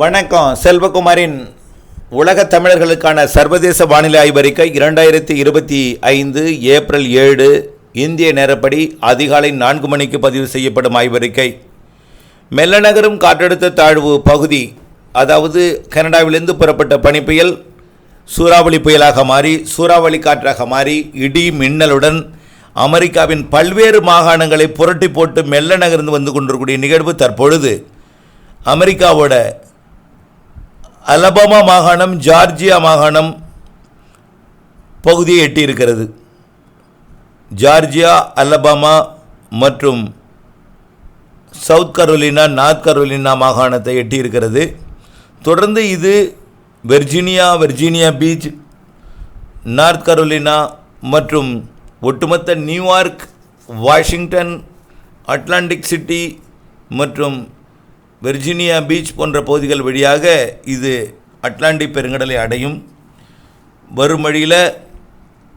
வணக்கம். செல்வகுமாரின் உலக தமிழர்களுக்கான சர்வதேச வானிலை ஆய்வறிக்கை இரண்டாயிரத்தி இருபத்தி ஐந்து ஏப்ரல் ஏழு இந்திய நேரப்படி அதிகாலை நான்கு மணிக்கு பதிவு செய்யப்படும் ஆய்வறிக்கை மெல்லநகரும் காற்றழுத்த தாழ்வு பகுதி அதாவது கனடாவிலிருந்து புறப்பட்ட பனிப்புயல் சூறாவளி புயலாக மாறி சூறாவளி காற்றாக மாறி இடி மின்னலுடன் அமெரிக்காவின் பல்வேறு மாகாணங்களை புரட்டி போட்டு மெல்ல நகர்ந்து வந்து கொண்டிருக்கக்கூடிய நிகழ்வு தற்பொழுது. அமெரிக்காவோட அலபாமா மாகாணம் ஜார்ஜியா மாகாணம் பகுதியை எட்டியிருக்கிறது. ஜார்ஜியா அலபாமா மற்றும் சவுத் கரோலினா நார்த் கரோலினா மாகாணத்தை எட்டியிருக்கிறது. தொடர்ந்து இது Virginia Virginia Beach North Carolina மற்றும் ஒட்டுமொத்த New York Washington Atlantic City மற்றும் வெர்ஜீனியா பீச் போன்ற பகுதிகள் வழியாக இது அட்லாண்டிக் பெருங்கடலை அடையும். வரும் வழியில்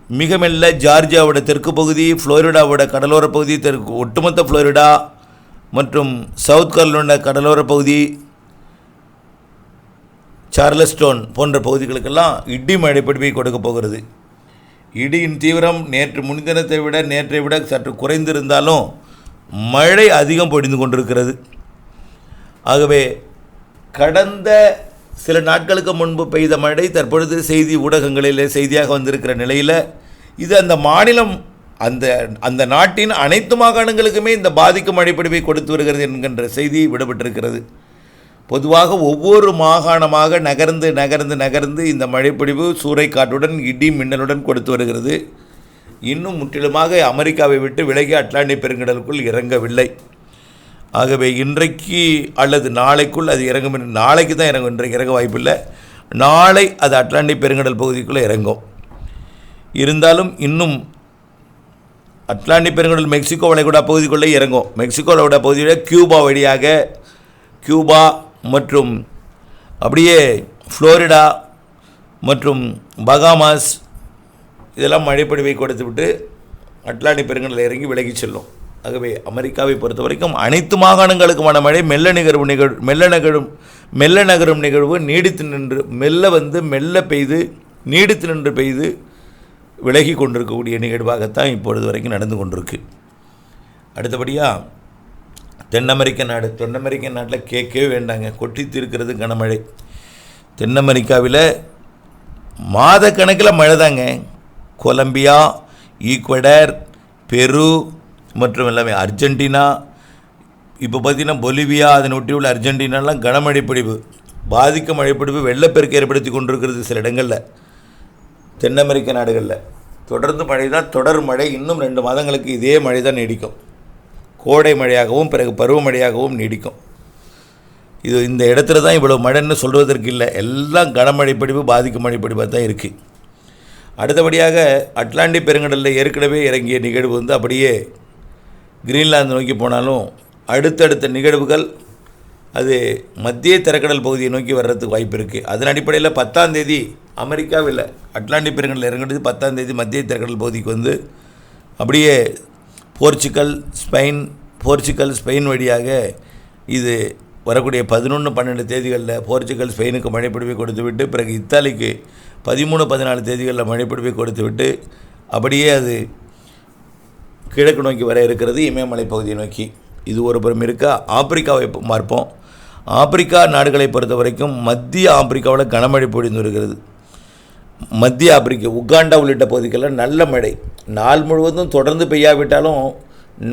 மிக மெல்ல ஜார்ஜியாவோட தெற்கு பகுதி ஃப்ளோரிடாவோட கடலோர பகுதி தெற்கு ஒட்டுமொத்த ஃப்ளோரிடா மற்றும் சவுத் கரோலினா கடலோர பகுதி சார்லஸ்டோன் போன்ற பகுதிகளுக்கெல்லாம் இடி மழை கொடுக்க போகிறது. இடியின் தீவிரம் நேற்று முன்தினத்தை விட நேற்றை விட சற்று குறைந்திருந்தாலும் மழை அதிகம் பொழிந்து கொண்டிருக்கிறது. ஆகவே கடந்த சில நாட்களுக்கு முன்பு பெய்த மழை தற்பொழுது செய்தி ஊடகங்களில் செய்தியாக வந்திருக்கிற நிலையில் இது அந்த மாநிலம் அந்த அந்த நாட்டின் அனைத்து மாகாணங்களுக்குமே இந்த பாதிக்கும் மழைப்பொழிவை கொடுத்து வருகிறது என்கின்ற செய்தி விடப்பட்டிருக்கிறது பொதுவாக ஒவ்வொரு மாகாணமாக நகர்ந்து நகர்ந்து நகர்ந்து இந்த மழைப்பொழிவு சூறைக்காற்றுடன் இடி மின்னலுடன் கொடுத்து வருகிறது. இன்னும் முற்றிலுமாக அமெரிக்காவை விட்டு விலகி அட்லாண்டிக் பெருங்கடலுக்குள் இறங்கவில்லை. ஆகவே இன்றைக்கு அல்லது நாளைக்குள் அது இறங்கும் என்று- நாளைக்கு தான் இறங்கும். இன்றைக்கு இறங்க வாய்ப்பில்லை. நாளை அது அட்லாண்டிக் பெருங்கடல் பகுதிக்குள்ளே இறங்கும். இருந்தாலும் இன்னும் அட்லாண்டிக் பெருங்கடல் மெக்சிகோ வளைகுடா பகுதிக்குள்ளே இறங்கும். மெக்சிகோ வளைகுடா பகுதியில் கியூபா வழியாக கியூபா மற்றும் அப்படியே ஃப்ளோரிடா மற்றும் பகாமாஸ் இதெல்லாம் மழைப்பொழிவை கொடுத்துவிட்டு அட்லாண்டிக் பெருங்கடலில் இறங்கி விலகி செல்லும். ஆகவே அமெரிக்காவை பொறுத்த வரைக்கும் அனைத்து மாகாணங்களுக்குமான மழை மெல்ல நிகழ்வு நிகழ் மெல்ல நகரும் மெல்ல நகரும் நிகழ்வு நீடித்து நின்று மெல்ல வந்து மெல்ல பெய்து நீடித்து நின்று பெய்து விலகி கொண்டிருக்கக்கூடிய நிகழ்வாகத்தான் இப்பொழுது வரைக்கும் நடந்து கொண்டிருக்கு. அடுத்தபடியாக தென் அமெரிக்க நாடு தென் அமெரிக்க நாட்டில் கேட்கவே வேண்டாங்க. கொட்டி தீர்க்கிறது கனமழை. தென் அமெரிக்காவில் மாத கணக்கில் மழை தாங்க கொலம்பியா ஈக்வடர் பெரு மற்றும் எல்லாமே அர்ஜென்டினா இப்போ பார்த்தீங்கன்னா பொலிவியா அதனை ஒட்டி உள்ள அர்ஜென்டினாலாம் கனமழை பொழிவு பாதிக்கும் மழைப்பொழிவு வெள்ளப்பெருக்கு ஏற்படுத்தி கொண்டிருக்கிறது சில இடங்களில். தென் அமெரிக்க நாடுகளில். தொடர்ந்து மழை தான் தொடர் மழை இன்னும் ரெண்டு மாதங்களுக்கு இதே மழை தான் நீடிக்கும். கோடை மழையாகவும் பிறகு பருவமழையாகவும் நீடிக்கும். இது இந்த இடத்துல தான் இவ்வளோ மழைன்னு சொல்வதற்கு இல்லை. எல்லாம் கனமழை பொழிவு பாதிக்கும் மழை தான் இருக்குது அடுத்தபடியாக அட்லாண்டிக் பெருங்கடலில் ஏற்கனவே இறங்கிய நிகழ்வு வந்து அப்படியே கிரீன்லாந்து நோக்கி போனாலும் அடுத்தடுத்த நிகழ்வுகள் அது மத்திய திரைக்கடல் பகுதியை நோக்கி வர்றதுக்கு வாய்ப்பு இருக்குது அதன் அடிப்படையில் பத்தாம் தேதி அமெரிக்காவில் அட்லாண்டிக் பெருங்கடலில் இறங்குறது பத்தாம் தேதி மத்திய திரைக்கடல் பகுதிக்கு வந்து அப்படியே போர்ச்சுக்கல் ஸ்பெயின் போர்ச்சுகல் ஸ்பெயின் வழியாக இது வரக்கூடிய பதினொன்று பன்னெண்டு தேதிகளில் போர்ச்சுகல் ஸ்பெயினுக்கு மழைப்பிடிவை கொடுத்து விட்டு பிறகு இத்தாலிக்கு பதிமூணு பதினாலு தேதிகளில் மழைப்பிடிவை கொடுத்து விட்டு அப்படியே அது கிழக்கு நோக்கி வர இருக்கிறது இமயமலை பகுதியை நோக்கி. இது ஒரு புறம் இருக்கா? ஆப்பிரிக்காவை பார்ப்போம். ஆப்பிரிக்கா நாடுகளை பொறுத்த வரைக்கும் மத்திய ஆப்பிரிக்காவில் கனமழை பொழிந்து வருகிறது. மத்திய ஆப்பிரிக்கா உகாண்டா உள்ளிட்ட பகுதிகளில் நல்ல மழை. நாள் முழுவதும் தொடர்ந்து பெய்யாவிட்டாலும்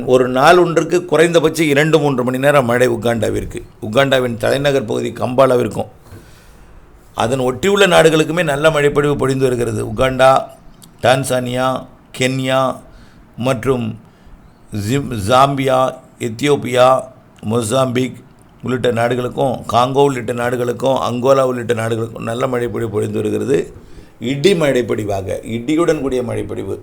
ஒரு நாள் ஒன்றுக்கு குறைந்தபட்சம் இரண்டு மூன்று மணி நேரம் மழை உகாண்டாவிற்கு. உகாண்டாவின் தலைநகர் பகுதி கம்பாலாவிற்கும். அதன் ஒட்டியுள்ள நாடுகளுக்குமே நல்ல மழைப்பொழிவு பொழிந்து வருகிறது. உகாண்டா டான்சானியா கென்யா மற்றும் ஜிம் ஜாம்பியா எத்தியோப்பியா மொசாம்பிக் உள்ளிட்ட நாடுகளுக்கும் காங்கோ உள்ளிட்ட நாடுகளுக்கும் அங்கோலா உள்ளிட்ட நாடுகளுக்கும் நல்ல மழைப்பொழிவு பொழிந்து வருகிறது. இடி மழைப்பொடிவாக இடியுடன் கூடிய மழைப்பொழிவு.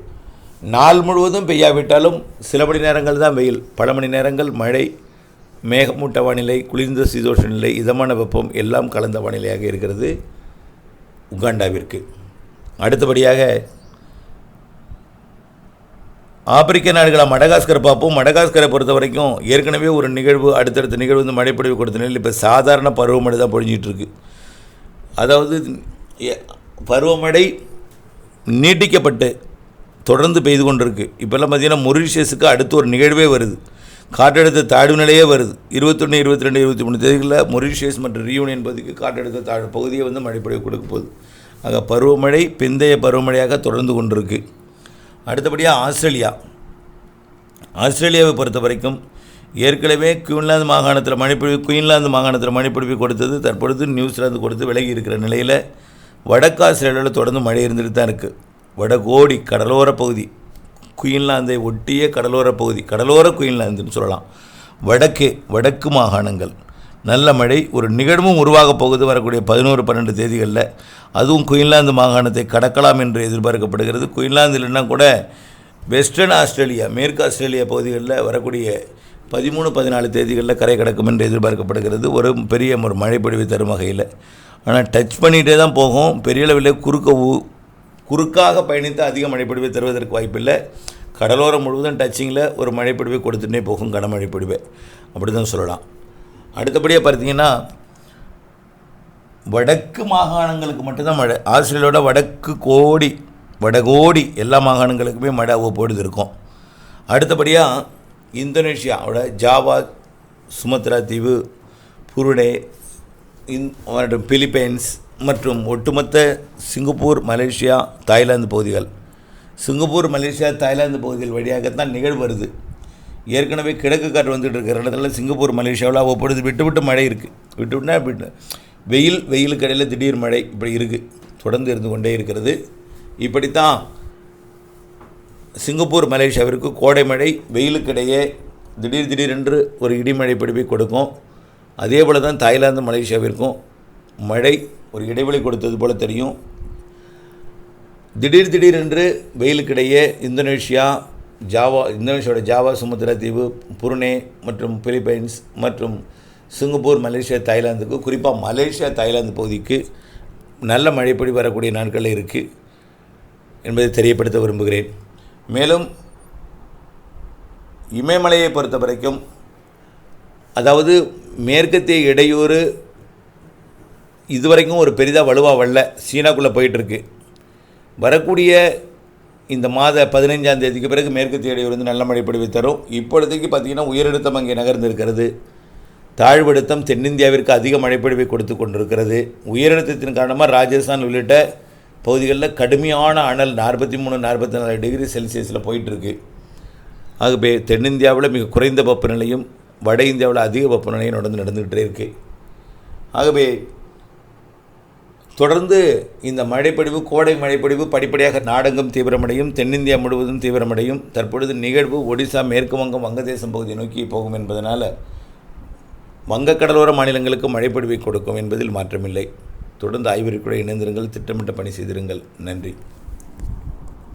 நாள் முழுவதும் பெய்யாவிட்டாலும் சில மணி நேரங்கள் தான் வெயில். பல மணி நேரங்கள் மழை மேகமூட்ட வானிலை குளிர்ந்த சீதோஷ நிலை இதமான வெப்பம் எல்லாம் கலந்த வானிலையாக இருக்கிறது உகாண்டாவிற்கு. அடுத்தபடியாக ஆப்பிரிக்க நாடுகளாக மடகாஸ்கர் பார்ப்போம். மடகாஸ்கரை பொறுத்த வரைக்கும் ஏற்கனவே ஒரு நிகழ்வு அடுத்தடுத்த நிகழ்வு வந்து மழைப்பொழிவு கொடுத்த நிலையில் இப்போ சாதாரண பருவமழை தான் பொழிஞ்சிட்டு இருக்கு. அதாவது பருவமழை நீட்டிக்கப்பட்டு தொடர்ந்து பெய்து கொண்டிருக்கு. இப்போல்லாம் பார்த்தீங்கன்னா மொரிஷியஸுக்கு அடுத்து ஒரு நிகழ்வே வருது. காற்றழுத்த தாழ்வு நிலையே வருது. இருபத்தொன்று இருபத்தி ரெண்டு இருபத்தி மூணு தேதிகளில் மொரிஷியஸ் மற்றும் ரியூனியன் பகுதிக்கு காற்றழுத்த தாழ்வு பகுதியை வந்து மழைப்பொழிவு கொடுக்க போகுது. ஆக பருவமழை பிந்தைய பருவமழையாக தொடர்ந்து கொண்டிருக்கு. அடுத்தபடியாக ஆஸ்திரேலியா. ஆஸ்திரேலியாவை பொறுத்த வரைக்கும் ஏற்கனவே குயின்லாந்து மாகாணத்தில் மழைப்பொழிவு குயின்லாந்து மாகாணத்தில் மழைப்பொழிவு கொடுத்தது தற்பொழுது நியூசிலாந்து கொடுத்து விலகி இருக்கிற நிலையில் வடக்கு ஆஸ்திரேலியாவில் தொடர்ந்து மழை இருந்துட்டு தான் இருக்குது வடகோடி கடலோர பகுதி குயின்லாந்தை ஒட்டிய கடலோர பகுதி கடலோர குயின்லாந்துன்னு சொல்லலாம். வடக்கே வடக்கு மாகாணங்கள். நல்ல மழை ஒரு நிகழ்வும் உருவாகப் போகுது வரக்கூடிய பதினோரு பன்னெண்டு தேதிகளில். அதுவும் குயின்லாந்து மாகாணத்தை கடக்கலாம் என்று எதிர்பார்க்கப்படுகிறது. குயின்லாந்து இல்லைன்னா கூட வெஸ்டர்ன் ஆஸ்திரேலியா மேற்கு ஆஸ்திரேலியா பகுதிகளில் வரக்கூடிய பதிமூணு பதினாலு தேதிகளில் கரை கிடக்கும் என்று எதிர்பார்க்கப்படுகிறது. ஒரு பெரிய ஒரு மழைப்பொழிவு தரும் வகையில். ஆனால் டச் பண்ணிகிட்டே தான் போகும். பெரிய அளவில் குறுக்க குறுக்காக பயணித்து அதிக மழைப்பொழிவை தருவதற்கு வாய்ப்பில்லை. கடலோரம் முழுவதும் டச்சிங்கில் ஒரு மழைப்பொழிவை கொடுத்துட்டே போகும் கனமழைப்பொழிவை அப்படி தான் சொல்லலாம். அடுத்தபடியாக பார்த்தீங்கன்னா வடக்கு மாகாணங்களுக்கு மட்டும்தான் மழை. ஆஸ்திரேலியாவோட வடக்கு கோடி வடகோடி எல்லா மாகாணங்களுக்குமே மழை அவ்வப்பொழுது இருக்கும். அடுத்தபடியாக இந்தோனேஷியாவோட ஜாவா சுமத்ரா தீவு புருடே இந் மற்றும் பிலிப்பைன்ஸ் மற்றும் ஒட்டுமொத்த சிங்கப்பூர் மலேசியா தாய்லாந்து பகுதிகள். சிங்கப்பூர் மலேசியா தாய்லாந்து பகுதிகள் வழியாகத்தான் நிகழ்வு வருது. ஏற்கனவே கிழக்கு காற்று வந்துட்டு இருக்கிற இடத்துல சிங்கப்பூர் மலேசியாவில் அவ்வப்பொழுது விட்டு விட்டு மழை இருக்குது விட்டு விட்டுனா விட்டு வெயில் வெயிலுக்கு இடையில் திடீர் மழை இப்படி இருக்குது தொடர்ந்து இருந்து கொண்டே இருக்கிறது. இப்படித்தான் சிங்கப்பூர் மலேசியாவிற்கு கோடை மழை வெயிலுக்கிடையே திடீர் திடீரென்று ஒரு இடிமழை பிடிப்பை கொடுக்கும். அதே போல் தான் தாய்லாந்து மலேசியாவிற்கும் மழை ஒரு இடைவெளி கொடுத்தது போல் தெரியும். திடீர் திடீரென்று வெயிலுக்கிடையே இந்தோனேஷியா ஜாவா இந்தோனேஷியாவோட ஜாவா சுமுத்திரா தீவு புருனே மற்றும் பிலிப்பைன்ஸ் மற்றும் சிங்கப்பூர் மலேசியா தாய்லாந்துக்கு குறிப்பாக மலேசியா தாய்லாந்து பகுதிக்கு நல்ல மழைப்பொழி வரக்கூடிய நாட்களில் இருக்குது என்பதை தெரியப்படுத்த விரும்புகிறேன். மேலும் இமயமலையை பொறுத்த வரைக்கும் அதாவது மேற்கத்திய இடையூறு இதுவரைக்கும் ஒரு பெரிதாக வலுவாக வரல. சீனாக்குள்ளே போயிட்டுருக்கு வரக்கூடிய இந்த மாத பதினைஞ்சாம் தேதிக்கு பிறகு மேற்கத்திய இடையூறு வந்து நல்ல மழை பொழிவு தரும். இப்பொழுதைக்கு பார்த்திங்கன்னா உயரழுத்தம் அங்கே நகர்ந்திருக்கிறது. தாழ்வழுத்தம் தென்னிந்தியாவிற்கு அதிக மழைப்பொழிவை கொடுத்து கொண்டிருக்கிறது. உயரழுத்தத்தின் காரணமாக ராஜஸ்தான் உள்ளிட்ட பகுதிகளில் கடுமையான அனல் நாற்பத்தி மூணு நாற்பத்தி நாலு டிகிரி செல்சியஸில் போயிட்டுருக்கு. ஆகவே தென்னிந்தியாவில் மிக குறைந்த வெப்பநிலையும் வட இந்தியாவில் அதிக வெப்பநிலையும் நடந்து நடந்துகிட்டே இருக்குது ஆகவே தொடர்ந்து இந்த மழைப்பொழிவு கோடை மழைப்பொழிவு படிப்படியாக நாடெங்கும் தீவிரமடையும் தென்னிந்தியா முழுவதும் தீவிரமடையும். தற்பொழுது நிகழ்வு ஒடிசா மேற்கு வங்கம் வங்கதேசம் பகுதியை நோக்கி போகும் என்பதனால் வங்கக்கடலோர மாநிலங்களுக்கு மழைப்பொழிவை கொடுக்கும் என்பதில் மாற்றமில்லை. தொடர்ந்து ஆய்விற்குள்ள இணைந்திருங்கள் திட்டமிட்ட பணி செய்திருங்கள். நன்றி.